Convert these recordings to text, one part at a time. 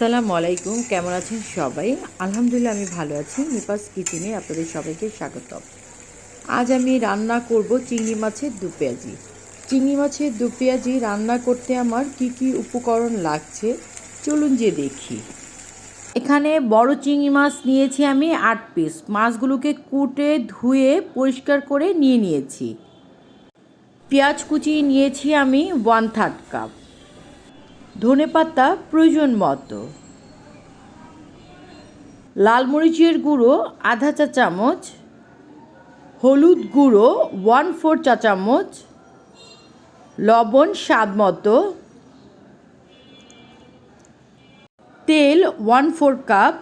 আসসালামু আলাইকুম, কেমন আছেন সবাই? আলহামদুলিল্লাহ, আমি ভালো আছি। নিপাস কিচেনে আপনাদের সবাইকে স্বাগত আজ আমি রান্না করব চিংড়ি মাছের দু পেঁয়াজি। চিংড়ি মাছের দু পেঁয়াজি রান্না করতে আমার কি কি উপকরণ লাগছে, চলুন যে দেখি। এখানে বড় চিংড়ি মাছ নিয়েছি আমি আট পিস। মাছগুলোকে কুটে, ধুয়ে, পরিষ্কার করে নিয়ে নিয়েছি। পেঁয়াজ কুচি নিয়েছি আমি ওয়ান থার্ড কাপ ধনেপাতা প্রয়োজন মতো। লাল মরিচের গুঁড়ো, আধা চা চামচ। হলুদ গুঁড়ো ওয়ান ফোর চা চামচ। লবণ স্বাদ মতো। তেল ওয়ান ফোর কাপ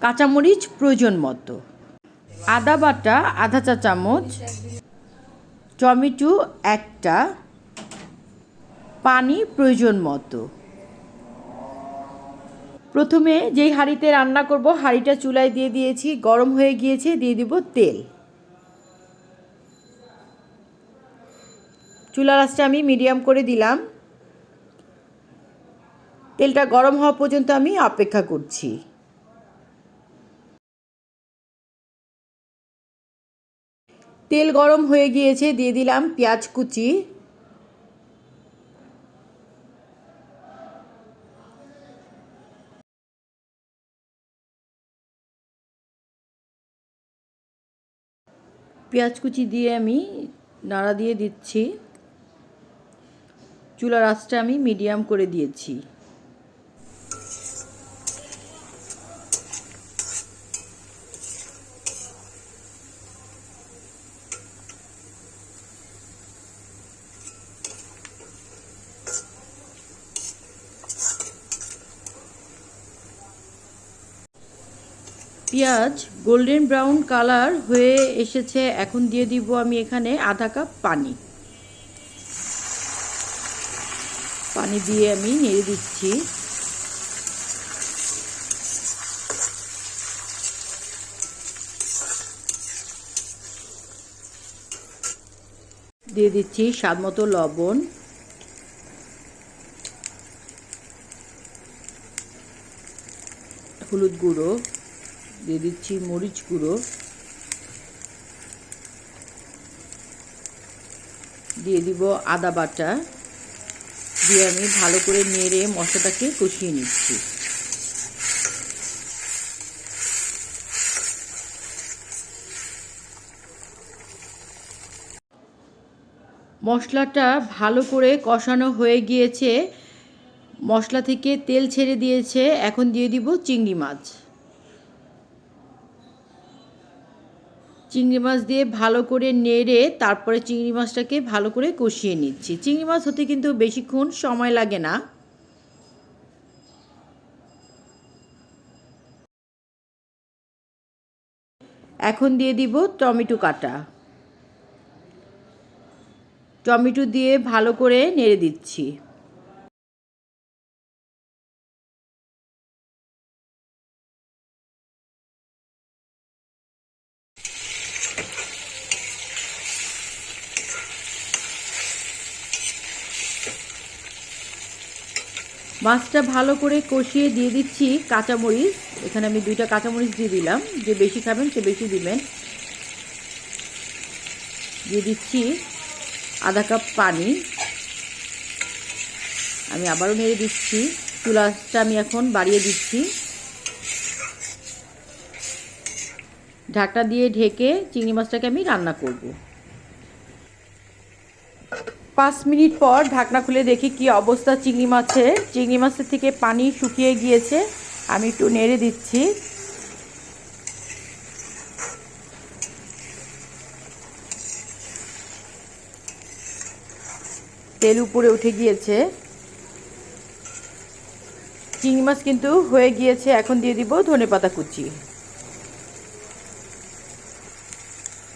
কাঁচামরিচ, প্রয়োজন মতো। আদা বাটা, আধা চা চামচ। টমেটো, একটা। পানি প্রয়োজন মতো। প্রথমে যেই হাঁড়িতে রান্না করব, হাঁড়িটা চুলায় দিয়ে দিয়েছি, গরম হয়ে গিয়েছে, দিয়ে দিব তেল। চুলা রাসটা আমি মিডিয়াম করে দিলাম। তেলটা গরম হওয়া পর্যন্ত আমি অপেক্ষা করছি। তেল গরম হয়ে গিয়েছে, দিয়ে দিলাম পেঁয়াজ কুচি। পেঁয়াজ কুচি দিয়ে আমি নাড়া দিয়ে দিচ্ছি। চুলার আঁচটা আমি মিডিয়াম করে দিয়েছি। পেঁয়াজ গোল্ডেন ব্রাউন কালার হয়ে এসেছে। এখন দিয়ে দিব আমি এখানে আধা কাপ পানি। পানি দিয়ে আমি নেড়ে দিচ্ছি। দিয়ে দিচ্ছি স্বাদ মতো লবণ। হলুদ গুঁড়ো। দিয়ে দিচ্ছি মরিচ গুঁড়ো। দিয়ে দিব আদা বাটা। দিয়ে আমি ভালো করে নেড়ে মশলাটাকে কষিয়ে নিচ্ছি। মশলাটা ভালো করে কষানো হয়ে গিয়েছে। মশলা থেকে তেল ছেড়ে দিয়েছে। এখন দিয়ে দিব চিংড়ি মাছ। চিংড়ি মাছ দিয়ে ভালো করে নেড়ে তারপরে চিংড়ি মাছটাকে ভালো করে কষিয়ে নিচ্ছি। চিংড়ি মাছ হতে কিন্তু বেশিক্ষণ সময় লাগে না। এখন দিয়ে দিব টমেটো কাটা। টমেটো দিয়ে ভালো করে নেড়ে দিচ্ছি। মাছটা ভালো করে কষিয়ে দিয়ে দিচ্ছি কাঁচামরিচ। এখানে আমি দুইটা কাঁচামরিচ দিয়ে দিলাম। যে বেশি খাবেন সে বেশি দিবেন। দিয়ে দিচ্ছি আধা কাপ পানি। আমি আবারও নেড়ে দিচ্ছি। চুলাটা আমি এখন বাড়িয়ে দিচ্ছি। ঢাকটা দিয়ে ঢেকে চিংড়ি মাছটাকে আমি রান্না করব। পাঁচ মিনিট পর ঢাকনা খুলে দেখি কি অবস্থা চিংড়ি মাছের। চিংড়ি মাছের থেকে পানি শুকিয়ে গিয়েছে। আমি একটু নেড়ে দিচ্ছি। তেল উপরে উঠে গিয়েছে। চিংড়ি মাছ কিন্তু হয়ে গিয়েছে। এখন দিয়ে দিব ধনে পাতা কুচি।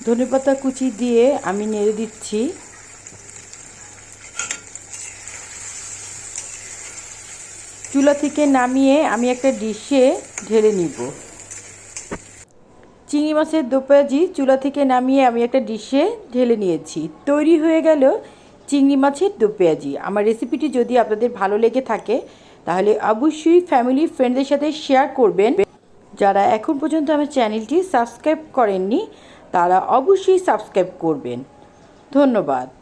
ধনে পাতা কুচি দিয়ে আমি নেড়ে দিচ্ছি। চুলা থেকে নামিয়ে আমি একটা ডিশে ঢেলে নিব। চিংড়ি মাছের দোপাজি চুলা থেকে নামিয়ে আমি একটা ডিশে ঢেলে নিয়েছি। তৈরি হয়ে গেল চিংড়ি মাছের দোপেঁয়াজি আমার রেসিপিটি যদি আপনাদের ভালো লেগে থাকে, তাহলে অবশ্যই ফ্যামিলি ফ্রেন্ডদের সাথে শেয়ার করবেন। যারা এখন পর্যন্ত আমার চ্যানেলটি সাবস্ক্রাইব করেননি, তারা অবশ্যই সাবস্ক্রাইব করবেন। ধন্যবাদ।